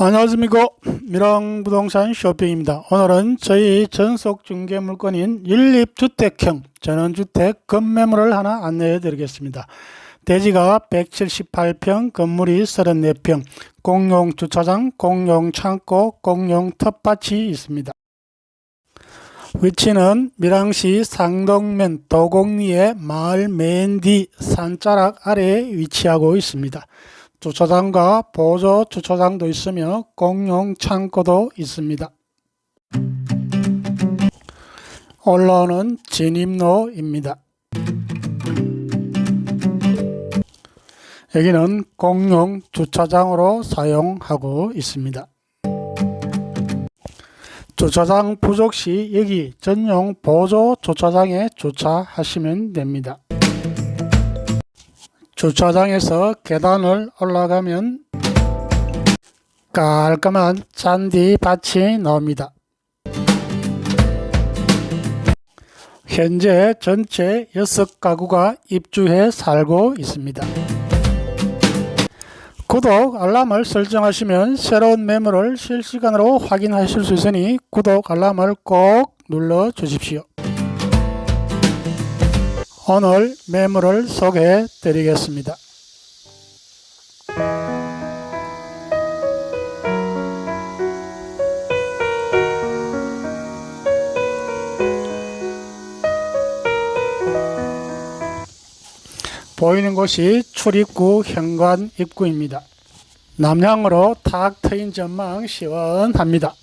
안녕하십니까. 미랑부동산 쇼핑입니다. 오늘은 저희 전속 중개 물건인 연립주택형 전원주택 건매물을 하나 안내해 드리겠습니다. 대지가 178평 건물이 34평 공용 주차장 공용 창고 공용 텃밭이 있습니다. 위치는 밀양시 상동면 도곡리의 마을 맨 뒤 산자락 아래에 위치하고 있습니다. 주차장과 보조 주차장도 있으며 공용 창고도 있습니다. 올라오는 진입로입니다. 여기는 공용 주차장으로 사용하고 있습니다. 주차장 부족 시 여기 전용 보조 주차장에 주차하시면 됩니다. 주차장에서 계단을 올라가면 깔끔한 잔디밭이 나옵니다. 현재 전체 6가구가 입주해 살고 있습니다. 구독, 알람을 설정하시면 새로운 매물을 실시간으로 확인하실 수 있으니 구독, 알람을 꼭 눌러 주십시오. 오늘 매물을 소개해 드리겠습니다. 보이는 곳이 출입구 현관 입구입니다. 남향으로 탁 트인 전망 시원합니다.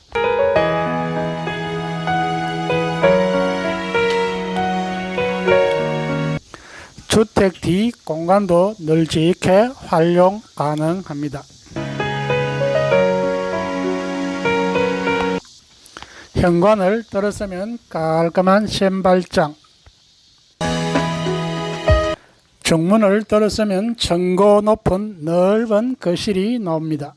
주택 뒤 공간도 널찍해 활용 가능합니다. 현관을 들어서면 깔끔한 신발장 중문을 들어서면 천고 높은 넓은 거실이 나옵니다.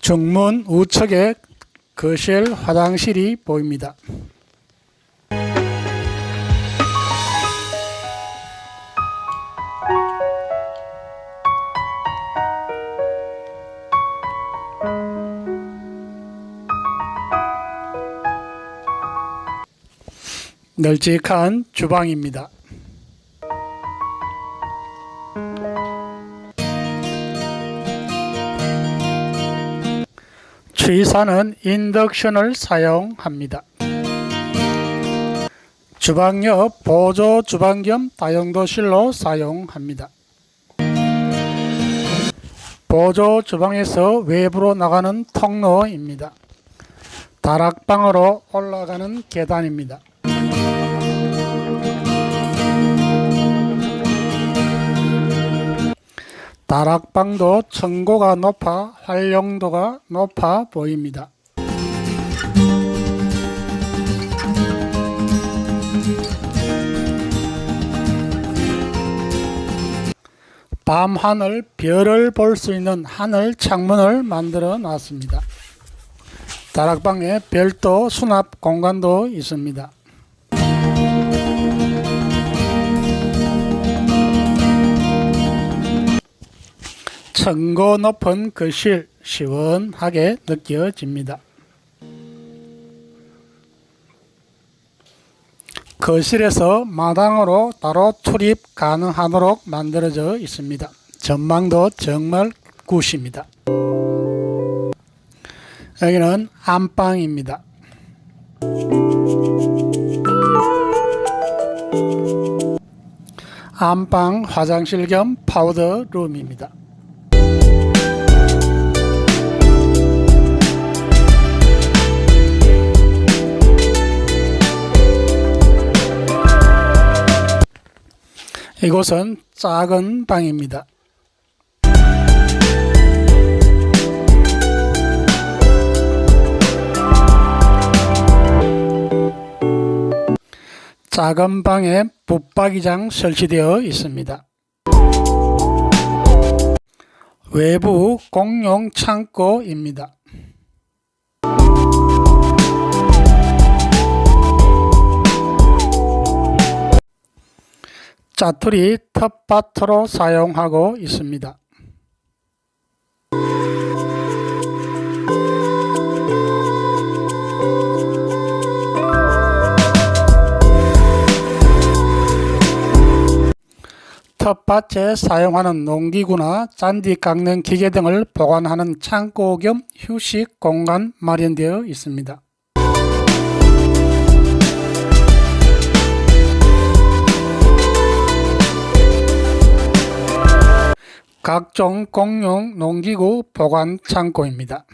중문 우측에 거실 화장실이 보입니다. 널찍한 주방입니다. 취사는 인덕션을 사용합니다. 주방 옆 보조 주방 겸 다용도실로 사용합니다. 보조 주방에서 외부로 나가는 통로입니다. 다락방으로 올라가는 계단입니다. 다락방도 층고가 높아 활용도가 높아 보입니다. 밤 하늘 별을 볼 수 있는 하늘 창문을 만들어 놨습니다. 다락방에 별도 수납 공간도 있습니다. 층고 높은 거실 시원하게 느껴집니다. 거실에서 마당으로 따로 출입 가능하도록 만들어져 있습니다. 전망도 정말 굿입니다. 여기는 안방입니다. 안방 화장실 겸 파우더 룸입니다. 이곳은 작은 방입니다. 작은 방에 붙박이장 설치되어 있습니다. 외부 공용 창고입니다. 짜투리 텃밭으로 사용하고 있습니다. 텃밭에 사용하는 농기구나 잔디 깎는 기계 등을 보관하는 창고 겸 휴식 공간 마련되어 있습니다. 각종 공용 농기구 보관 창고입니다.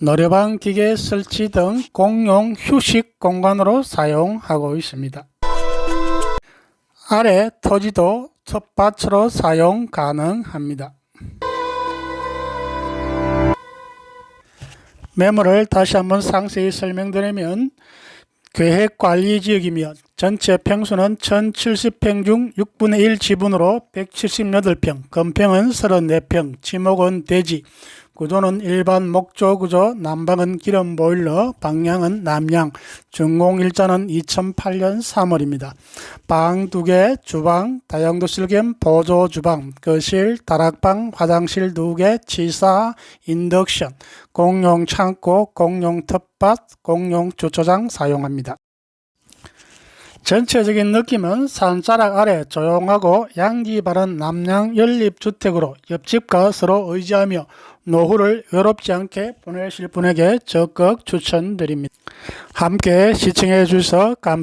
노래방 기계 설치 등 공용 휴식 공간으로 사용하고 있습니다. 아래 토지도 텃밭으로 사용 가능합니다. 매물을 다시 한번 상세히 설명드리면 계획관리지역이며 전체 평수는 1070평 중 6분의 1 지분으로 178평, 건평은 34평, 지목은 대지, 구조는 일반 목조 구조, 난방은 기름 보일러, 방향은 남양, 준공 일자는 2008년 3월입니다. 방 2개, 주방, 다용도실 겸 보조 주방, 거실, 다락방, 화장실 2개, 치사, 인덕션, 공용 창고, 공용 텃밭, 공용 주차장 사용합니다. 전체적인 느낌은 산자락 아래 조용하고 양기 바른 남양 연립주택으로 옆집과 서로 의지하며 노후를 외롭지 않게 보내실 분에게 적극 추천드립니다. 함께 시청해 주셔서 감사합니다.